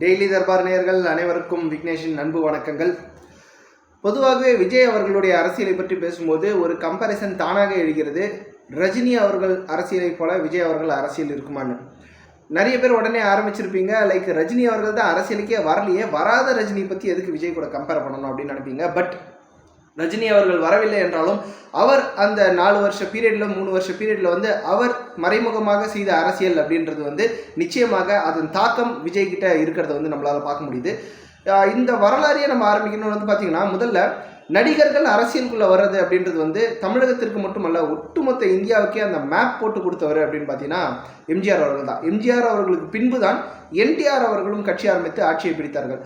Daily Darbar நேயர்கள் அனைவருக்கும் விக்னேஷின் அன்பு வணக்கங்கள். பொதுவாகவே விஜய் அவர்களுடைய அரசியலை பற்றி பேசும்போது ஒரு கம்பேரிசன் தானாக எழுகிறது. ரஜினி அவர்கள் அரசியலை போல விஜய் அவர்கள் அரசியல் இருக்குமான்னு. நிறைய பேர் உடனே ஆரம்பிச்சிருப்பீங்க லைக் ரஜினி அவர்கள் தான் அரசியலுக்கே வரலையே வராத ரஜினி பற்றி எதுக்கு விஜய் கூட கம்பேர் பண்ணணும் அப்படின்னு நினைப்பீங்க. பட் ரஜினி அவர்கள் வரவில்லை என்றாலும் அவர் அந்த நாலு வருஷ பீரியடில் மூணு வருஷ பீரியடில் வந்து அவர் மறைமுகமாக செய்த அரசியல் அப்படின்றது வந்து நிச்சயமாக அதன் தாக்கம் விஜய் கிட்ட இருக்கிறத வந்து நம்மளால் பார்க்க முடியுது. இந்த வரலாறையே நம்ம ஆரம்பிக்கணும்னு வந்து பார்த்தீங்கன்னா முதல்ல நடிகர்கள் அரசியலுக்குள்ளே வர்றது அப்படின்றது வந்து தமிழகத்திற்கு மட்டுமல்ல ஒட்டுமொத்த இந்தியாவுக்கே அந்த மேப் போட்டு கொடுத்தவர் அப்படின்னு பார்த்தீங்கன்னா எம்ஜிஆர் அவர்கள் தான். எம்ஜிஆர் அவர்களுக்கு பின்பு தான் என்டிஆர் அவர்களும் கட்சி ஆரம்பித்து ஆட்சியை பிடித்தார்கள்.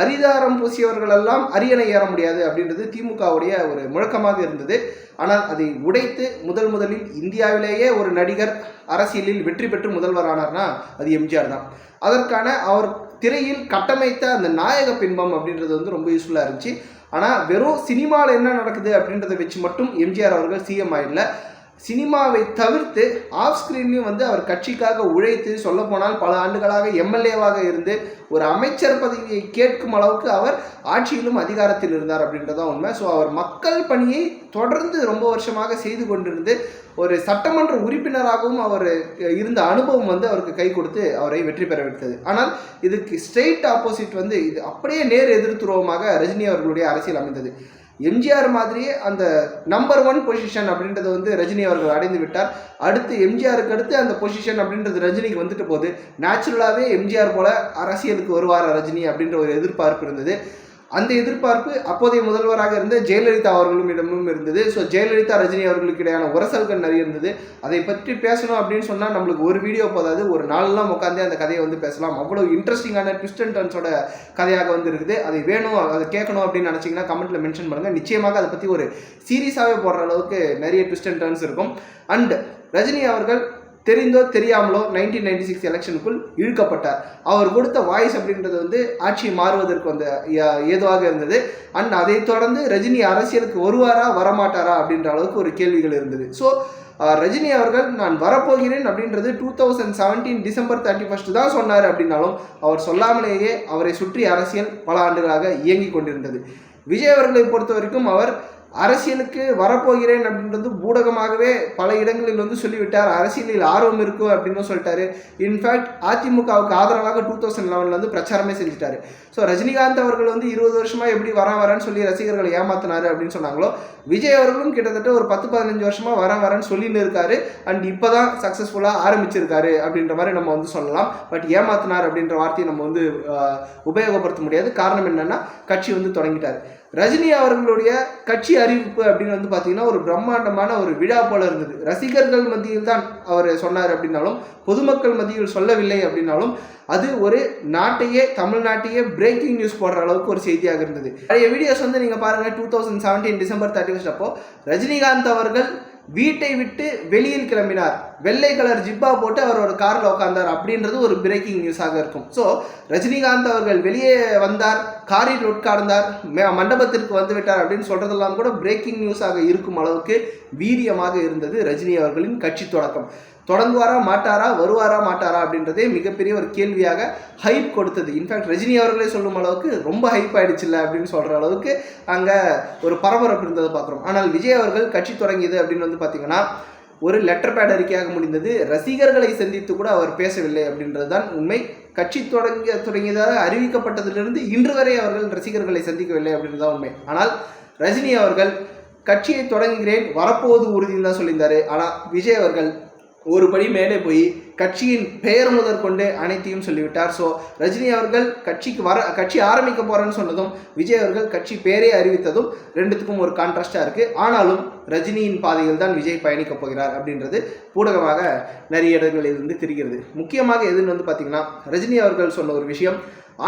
அரிதாரம் பூசியவர்களெல்லாம் அரியணை ஏற முடியாது அப்படின்றது திமுகவுடைய ஒரு முழக்கமாக இருந்தது. ஆனால் அதை உடைத்து முதல் முதலில் இந்தியாவிலேயே ஒரு நடிகர் அரசியலில் வெற்றி பெற்று முதல்வரானார்னா அது எம்ஜிஆர் தான். அதற்கான அவர் திரையில் கட்டமைத்த அந்த நாயக பின்பம் அப்படின்றது வந்து ரொம்ப யூஸ்ஃபுல்லாக இருந்துச்சு. ஆனால் வெறும் சினிமாவில் என்ன நடக்குது அப்படின்றத வச்சு மட்டும் எம்ஜிஆர் அவர்கள் சிஎம் ஆயிடல. சினிமாவை தவிர்த்து ஆஃப் ஸ்க்ரீன்லையும் வந்து அவர் கட்சிக்காக உழைத்து சொல்லப்போனால் பல ஆண்டுகளாக எம்எல்ஏவாக இருந்து ஒரு அமைச்சர் பதவியை கேட்கும் அளவுக்கு அவர் ஆட்சியிலும் அதிகாரத்தில் இருந்தார் அப்படின்றதான் உண்மை. ஸோ அவர் மக்கள் பணியை தொடர்ந்து ரொம்ப வருஷமாக செய்து கொண்டிருந்து ஒரு சட்டமன்ற உறுப்பினராகவும் அவர் இருந்த அனுபவம் வந்து அவருக்கு கை கொடுத்து அவரை வெற்றி பெற வைத்தது ஆனால் இதுக்கு ஸ்ட்ரெயிட் ஆப்போசிட் வந்து இது அப்படியே நேர் எதிர்த்துருவமாக ரஜினி அவர்களுடைய அரசியல் அமைந்தது. எம்ஜிஆர் மாதிரியே அந்த நம்பர் ஒன் பொசிஷன் அப்படின்றது வந்து ரஜினி அவர்கள் அடைந்து விட்டார். அடுத்து எம்ஜிஆருக்கு அடுத்து அந்த பொசிஷன் அப்படின்றது ரஜினிக்கு வந்துட்டு போகுது. நேச்சுரலாகவே எம்ஜிஆர் போல அரசியலுக்கு வருவார் ரஜினி அப்படின்ற ஒரு எதிர்பார்ப்பு இருந்தது. அந்த எதிர்பார்ப்பு அப்போதைய முதல்வராக இருந்த ஜெயலலிதா அவர்களுமிடமும் இருந்தது. ஸோ ஜெயலலிதா ரஜினி அவர்களுக்கு இடையான உரசல்கள் நிறைய இருந்தது. அதை பற்றி பேசணும் அப்படின்னு சொன்னால் நம்மளுக்கு ஒரு வீடியோ போதாது. ஒரு நாளெல்லாம் உட்காந்தே அந்த கதையை வந்து பேசலாம். அவ்வளோ இன்ட்ரெஸ்டிங்கான ட்விஸ்ட் அண்ட் டர்ன்ஸோட கதையாக வந்து இருக்குது. அதை வேணும் அதை கேட்கணும் அப்படின்னு நினச்சிங்கன்னா கமெண்ட்டில் மென்ஷன் பண்ணுங்கள் நிச்சயமாக அதை பற்றி ஒரு சீரியஸாகவே போடுற அளவுக்கு நிறைய ட்விஸ்ட் அண்ட் டர்ன்ஸ் இருக்கும். அண்ட் ரஜினி அவர்கள் தெரிந்தோ தெரியாமலோ நைன்டீன் நைன்டி சிக்ஸ் எலெக்ஷனுக்குள் இழுக்கப்பட்டார். அவர் கொடுத்த வாய்ஸ் அப்படின்றது வந்து ஆட்சி மாறுவதற்கு வந்து ஏதுவாக இருந்தது. அண்ட் அதை தொடர்ந்து ரஜினி அரசியலுக்கு வருவாரா வரமாட்டாரா அப்படின்ற அளவுக்கு ஒரு கேள்விகள் இருந்தது. ஸோ ரஜினி அவர்கள் நான் வரப்போகிறேன் அப்படின்றது two thousand seventeen December thirty first தான் சொன்னார் அப்படின்னாலும் அவர் சொல்லாமலேயே அவரை சுற்றி அரசியல் பல ஆண்டுகளாக இயங்கி கொண்டிருந்தது. விஜய் அவர்களை பொறுத்த வரைக்கும் அவர் அரசியலுக்கு வரப்போகிறேன் அப்படின்றது ஊடகமாகவே பல இடங்களில் வந்து சொல்லிவிட்டார். அரசியலில் ஆர்வம் இருக்கும் அப்படின்னு சொல்லிட்டாரு. இன்ஃபேக்ட் அதிமுகவுக்கு ஆதரவாக டூ தௌசண்ட் லெவனில் வந்து பிரச்சாரமே செஞ்சுட்டாரு. ஸோ ரஜினிகாந்த் அவர்கள் வந்து இருபது வருஷமா எப்படி வரேன் வரேன்னு சொல்லி ரசிகர்களை ஏமாத்தினாரு அப்படின்னு சொன்னாங்களோ விஜய் அவர்களும் கிட்டத்தட்ட ஒரு பத்து பதினஞ்சு வருஷமா வரேன் வரேன்னு சொல்லின்னு இருக்காரு. அண்ட் இப்போதான் சக்ஸஸ்ஃபுல்லாக ஆரம்பிச்சிருக்காரு அப்படின்ற மாதிரி நம்ம வந்து சொல்லலாம். பட் ஏமாத்தினார் அப்படின்ற வார்த்தையை நம்ம வந்து உபயோகப்படுத்த முடியாது. காரணம் என்னன்னா கட்சி வந்து தொடங்கிட்டார். ரஜினி அவர்களுடைய கட்சி அறிவிப்பு அப்படின்னு வந்து பார்த்தீங்கன்னா ஒரு பிரம்மாண்டமான ஒரு விழா போல இருந்தது. ரசிகர்கள் மத்தியில் தான் அவர் சொன்னார் அப்படின்னாலும் பொதுமக்கள் மத்தியில் சொல்லவில்லை அப்படின்னாலும் அது ஒரு நாட்டையே தமிழ்நாட்டையே பிரேக்கிங் நியூஸ் போடுற அளவுக்கு ஒரு செய்தியாக இருந்தது. பழைய வீடியோஸ் வந்து நீங்கள் பாருங்கள் two thousand seventeen December thirty first அப்போ ரஜினிகாந்த் அவர்கள் வீட்டை விட்டு வெளியில் கிளம்பினார். வெள்ளை கலர் ஜிப்பா போட்டு அவரோட காரில் உட்காந்தார் அப்படின்றது ஒரு பிரேக்கிங் நியூஸாக இருக்கும். ஸோ ரஜினிகாந்த் அவர்கள் வெளியே வந்தார் காரில் உட்கார்ந்தார் மே- மண்டபத்திற்கு வந்து விட்டார் அப்படின்னு சொல்றதெல்லாம் கூட பிரேக்கிங் நியூஸாக இருக்கும் அளவுக்கு வீரியமாக இருந்தது ரஜினி அவர்களின் கட்சி தொடக்கம். தொடங்குவாரா மாட்டாரா வருவாரா மாட்டாரா அப்படின்றதே மிகப்பெரிய ஒரு கேள்வியாக ஹைப் கொடுத்தது. இன்ஃபேக்ட் ரஜினி அவர்களே சொல்லும் அளவுக்கு ரொம்ப ஹைப் ஆயிடுச்சுல்ல அப்படின்னு சொல்கிற அளவுக்கு அங்கே ஒரு பரபரப்பு இருந்ததை பார்க்குறோம். ஆனால் விஜய் அவர்கள் கட்சி தொடங்கியது அப்படின்னு வந்து பார்த்தீங்கன்னா ஒரு லெட்டர் பேட் அறிக்கையாக முடிந்தது. ரசிகர்களை சந்தித்து கூட அவர் பேசவில்லை அப்படின்றது தான் உண்மை. கட்சி தொடங்க தொடங்கியதாக அறிவிக்கப்பட்டதிலிருந்து இன்று வரை அவர்கள் ரசிகர்களை சந்திக்கவில்லை அப்படின்றது தான் உண்மை. ஆனால் ரஜினி அவர்கள் கட்சியை தொடங்குகிறேன் வரப்போவது உறுதின்னு தான் சொல்லியிருந்தார். ஆனால் விஜய் அவர்கள் ஒரு படி மேலே போய் கட்சியின் பெயர் முதற்கொண்டு அனைத்தையும் சொல்லிவிட்டார். ஸோ ரஜினி அவர்கள் கட்சிக்கு வர கட்சி ஆரம்பிக்க போறேன்னு சொன்னதும் விஜய் அவர்கள் கட்சி பேரே அறிவித்ததும் ரெண்டுத்துக்கும் ஒரு கான்ட்ராஸ்டாக இருக்கு. ஆனாலும் ரஜினியின் பாதையில் தான் விஜய் பயணிக்கப் போகிறார் அப்படின்றது ஊடகமாக நிறைய இடங்களில் இருந்து தெரிகிறது. முக்கியமாக எதுன்னு வந்து பார்த்தீங்கன்னா ரஜினி அவர்கள் சொன்ன ஒரு விஷயம்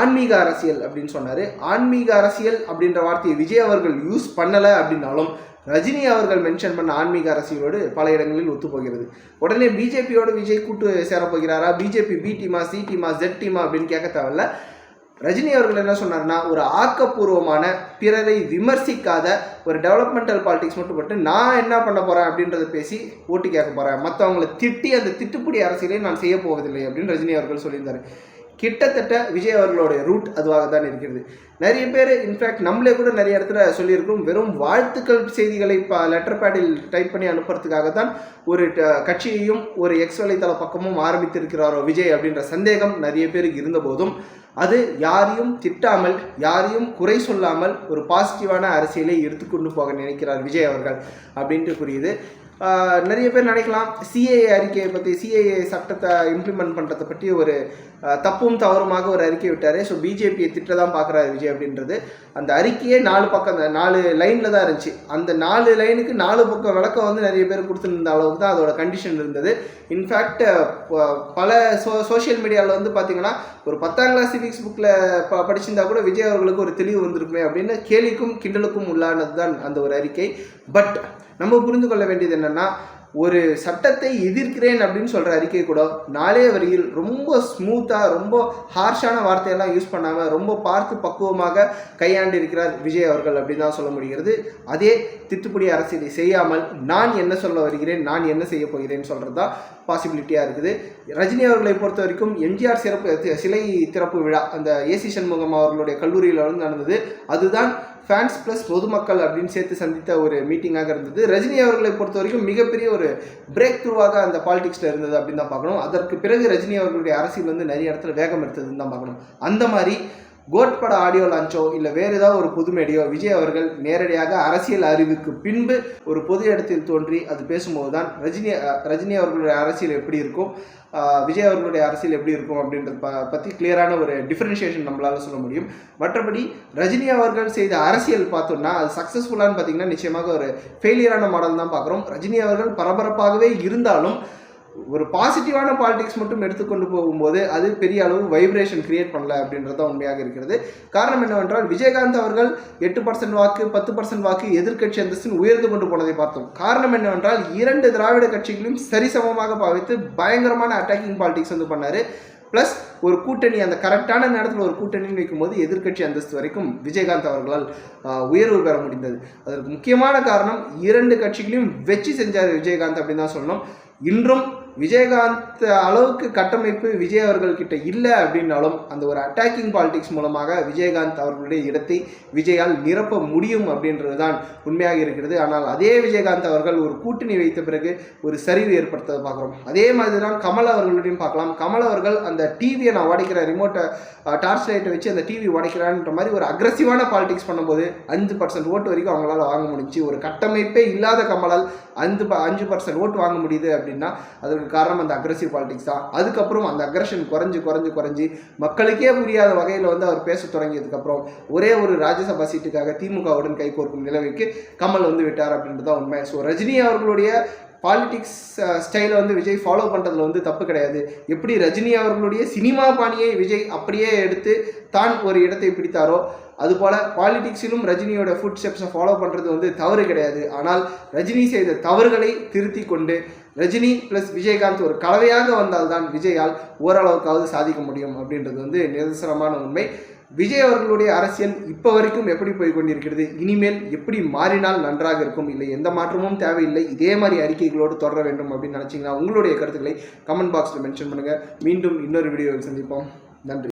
ஆன்மீக அரசியல் அப்படின்னு சொன்னார். ஆன்மீக அரசியல் அப்படின்ற வார்த்தையை விஜய் அவர்கள் யூஸ் பண்ணலை அப்படின்னாலும் ரஜினி அவர்கள் மென்ஷன் பண்ண ஆன்மீக அரசியலோடு பல இடங்களில் ஒத்துப்போகிறது. உடனே பிஜேபியோடு விஜய் கூட்டு சேரப்போகிறாரா பிஜேபி பி டீமா சி டீமா ஜெட் டீமா அப்படின்னு கேட்க தேவையில்ல. ரஜினி அவர்கள் என்ன சொன்னார்னா ஒரு ஆக்கப்பூர்வமான பிறரை விமர்சிக்காத ஒரு டெவலப்மெண்டல் பாலிடிக்ஸ் மட்டும் பட்டு நான் என்ன பண்ண போகிறேன் அப்படின்றத பேசி ஓட்டு கேட்க போகிறேன் மற்றவங்களை திட்டி அந்த திட்டுப்புடி அரசியலை நான் செய்ய போவதில்லை அப்படின்னு ரஜினி அவர்கள் சொல்லியிருந்தார். கிட்டத்தட்ட விஜய் அவர்களுடைய ரூட் அதுவாக தான் இருக்கிறது. நிறைய பேர் இன்ஃபேக்ட் நம்மளே கூட நிறைய இடத்துல சொல்லியிருக்கிறோம். வெறும் வாழ்த்துக்கள் செய்திகளை இப்போ லெட்டர் பேடில் டைப் பண்ணி அனுப்புறதுக்காக தான் ஒரு கட்சியையும் ஒரு எக்ஸ் வலைத்தள பக்கமும் ஆரம்பித்திருக்கிறாரோ விஜய் அப்படின்ற சந்தேகம் நிறைய பேருக்கு இருந்தபோதும் அது யாரையும் திட்டாமல் யாரையும் குறை சொல்லாமல் ஒரு பாசிட்டிவான அரசியலை எடுத்துக்கொண்டு போக நினைக்கிறார் விஜய் அவர்கள் அப்படின்ட்டு புரியுது. நிறைய பேர் நினைக்கலாம் சிஏஏ அறிக்கையை பற்றி சிஏஏ சட்டத்தை இம்ப்ளிமெண்ட் பண்ணுறதை பற்றி ஒரு தப்பும் தவறுமாக ஒரு அறிக்கை விட்டார். ஸோ பிஜேபியை திட்ட தான் பார்க்குறாரு விஜய் அப்படின்றது. அந்த அறிக்கையே நாலு பக்கம் நாலு லைனில் தான் இருந்துச்சு. அந்த நாலு லைனுக்கு நாலு பக்கம் விளக்கம் வந்து நிறைய பேர் கொடுத்துருந்த அளவுக்கு தான் அதோட கண்டிஷன் இருந்தது. இன்ஃபேக்ட் பல சோ சோஷியல் மீடியாவில் வந்து பார்த்தீங்கன்னா ஒரு பத்தாம் கிளாஸ் சிவிக்ஸ் புக்கில் ப படிச்சிருந்தா கூட விஜய் அவர்களுக்கு ஒரு தெளிவு வந்திருக்குமே அப்படின்னு கேலிக்கும் கிண்டலுக்கும் உள்ளானது தான் அந்த ஒரு அறிக்கை. பட் நம்ம புரிந்து கொள்ள வேண்டியது என்னென்னா ஒரு சட்டத்தை எதிர்க்கிறேன் அப்படின்னு சொல்கிற அறிக்கை கூட நாளே வரியில் ரொம்ப ஸ்மூத்தாக ரொம்ப ஹார்ஷான வார்த்தையெல்லாம் யூஸ் பண்ணாமல் ரொம்ப பார்த்து பக்குவமாக கையாண்டு இருக்கிறார் விஜய் அவர்கள் அப்படின்னு தான் சொல்ல முடிகிறது. அதே திட்டுப்படி அரசியலை செய்யாமல் நான் என்ன சொல்ல வருகிறேன் நான் என்ன செய்ய போகிறேன் சொல்கிறது தான் பாசிபிலிட்டியாக இருக்குது. ரஜினி அவர்களை பொறுத்த வரைக்கும் எம்ஜிஆர் சிறப்பு சிலை திறப்பு விழா அந்த ஏசி சண்முகம் அவர்களுடைய கல்லூரியில் வந்து நடந்தது அதுதான் ஃபேன்ஸ் ப்ளஸ் பொதுமக்கள் அப்படின்னு சேர்த்து சந்தித்த ஒரு மீட்டிங்காக இருந்தது. ரஜினி அவர்களை பொறுத்த வரைக்கும் மிகப்பெரிய ஒரு பிரேக் த்ரூவாக அந்த பாலிடிக்ஸில் இருந்தது அப்படின்னு தான் பார்க்கணும். அதற்கு பிறகு ரஜினி அவர்களுடைய அரசியல் வந்து நிறைய இடத்துல வேகம் எடுத்ததுன்னு தான் பார்க்கணும். அந்த மாதிரி கோட் பட ஆடியோ லான்ச்சோ இல்லை வேறு ஏதாவது ஒரு பொது மேடையோ விஜய் அவர்கள் நேரடியாக அரசியல் அறிவுக்கு பின்பு ஒரு பொது இடத்தில் தோன்றி அது பேசும்போது தான் ரஜினி ரஜினி அவர்களுடைய அரசியல் எப்படி இருக்கும் விஜய் அவர்களுடைய அரசியல் எப்படி இருக்கும் அப்படின்றத ப பற்றி கிளியரான ஒரு டிஃப்ரென்ஷியேஷன் நம்மளால் சொல்ல முடியும். மற்றபடி ரஜினி அவர்கள் செய்த அரசியல் பார்த்தோம்னா அது சக்ஸஸ்ஃபுல்லான்னு பார்த்தீங்கன்னா நிச்சயமாக ஒரு ஃபெயிலியரான மாடல் தான் பார்க்குறோம். ரஜினி அவர்கள் பரபரப்பாகவே இருந்தாலும் ஒரு பாசிட்டிவான பாலிடிக்ஸ் மட்டும் எடுத்துக்கொண்டு போகும்போது அது பெரிய அளவு வைப்ரேஷன் கிரியேட் பண்ணல அப்படின்றது தான் உண்மையாக இருக்கிறது. காரணம் என்னவென்றால் விஜயகாந்த் அவர்கள் எட்டு பர்சன்ட் வாக்கு பத்து பர்சன்ட் வாக்கு எதிர்க்கட்சி அந்தஸ்தின் உயர்ந்து கொண்டு போனதை பார்த்தோம். காரணம் என்னவென்றால் இரண்டு திராவிட கட்சிகளையும் சரிசமமாக பாவித்து பயங்கரமான அட்டாக்கிங் பாலிடிக்ஸ் வந்து பண்ணாரு. ப்ளஸ் ஒரு கூட்டணி அந்த கரெக்டான நேரத்தில் ஒரு கூட்டணின்னு வைக்கும்போது எதிர்க்கட்சி அந்தஸ்து வரைக்கும் விஜயகாந்த் அவர்களால் உயர்வு பெற முடிந்தது. அதற்கு முக்கியமான காரணம் இரண்டு கட்சிகளையும் வெற்றி செஞ்சார் விஜயகாந்த் அப்படின்னு தான் சொல்லணும். இன்றும் விஜயகாந்த் அளவுக்கு கட்டமைப்பு விஜய் அவர்கள்கிட்ட இல்லை அப்படின்னாலும் அந்த ஒரு அட்டாக்கிங் பாலிடிக்ஸ் மூலமாக விஜயகாந்த் அவர்களுடைய இடத்தை விஜயால் நிரப்ப முடியும் அப்படின்றது தான் உண்மையாக இருக்கிறது. ஆனால் அதே விஜயகாந்த் அவர்கள் ஒரு கூட்டணி வைத்த பிறகு ஒரு சரிவு ஏற்படுத்த பார்க்குறோம். அதே மாதிரி தான் கமல் அவர்களுடையும் பார்க்கலாம். கமல் அவர்கள் அந்த டிவியை நான் உடைக்கிறேன் ரிமோட்டை டார்ச் லைட்டை வச்சு அந்த டிவி உடைக்கிறான்ற மாதிரி ஒரு அக்ரஸிவான பாலிடிக்ஸ் பண்ணும்போது அஞ்சு பர்சன்ட் ஓட்டு வரைக்கும் அவங்களால வாங்க முடிஞ்சு ஒரு கட்டமைப்பே இல்லாத கமலால் அஞ்சு ப- அஞ்சு பர்சன்ட் ஓட்டு வாங்க முடியுது அப்படின்னா இருக்கிறதுக்கு காரணம் அந்த அக்ரஸிவ் பாலிடிக்ஸ் தான். அதுக்கப்புறம் அந்த அக்ரஷன் குறைஞ்சு குறைஞ்சு குறைஞ்சு மக்களுக்கே புரியாத வகையில் வந்து அவர் பேச தொடங்கியதுக்கப்புறம் ஒரே ஒரு ராஜ்யசபா சீட்டுக்காக திமுகவுடன் கைகோர்க்கும் நிலைமைக்கு கமல் வந்து விட்டார் அப்படின்றது தான் உண்மை. ஸோ ரஜினி அவர்களுடைய பாலிடிக்ஸ் ஸ்டைலை வந்து விஜய் ஃபாலோ பண்ணுறதுல வந்து தப்பு கிடையாது. எப்படி ரஜினி அவர்களுடைய சினிமா பாணியை விஜய் அப்படியே எடுத்து தான் ஒரு இடத்தை பிடித்தாரோ அதுபோல் பாலிடிக்ஸிலும் ரஜினியோட ஃபுட் ஸ்டெப்ஸை ஃபாலோ பண்ணுறது வந்து தவறு கிடையாது. ஆனால் ரஜினி செய்த தவறுகளை திருத்தி கொண்டு ரஜினி ப்ளஸ் விஜயகாந்த் ஒரு கலவையாக வந்தால்தான் விஜயால் ஓரளவுக்காவது சாதிக்க முடியும் அப்படின்றது வந்து நிதர்சனமான உண்மை. விஜய் அவர்களுடைய அரசியல் இப்போ வரைக்கும் எப்படி போய் கொண்டிருக்கிறது? இனிமேல் எப்படி மாறினால் நன்றாக இருக்கும்? இல்லை எந்த மாற்றமும் தேவையில்லை. இதே மாதிரி அறிக்கைகளோடு தொடர வேண்டும் அப்படின்னு நினச்சிங்கன்னா உங்களுடைய கருத்துக்களை கமெண்ட் பாக்ஸில் மென்ஷன் பண்ணுங்கள் மீண்டும் இன்னொரு வீடியோவில் சந்திப்போம். நன்றி.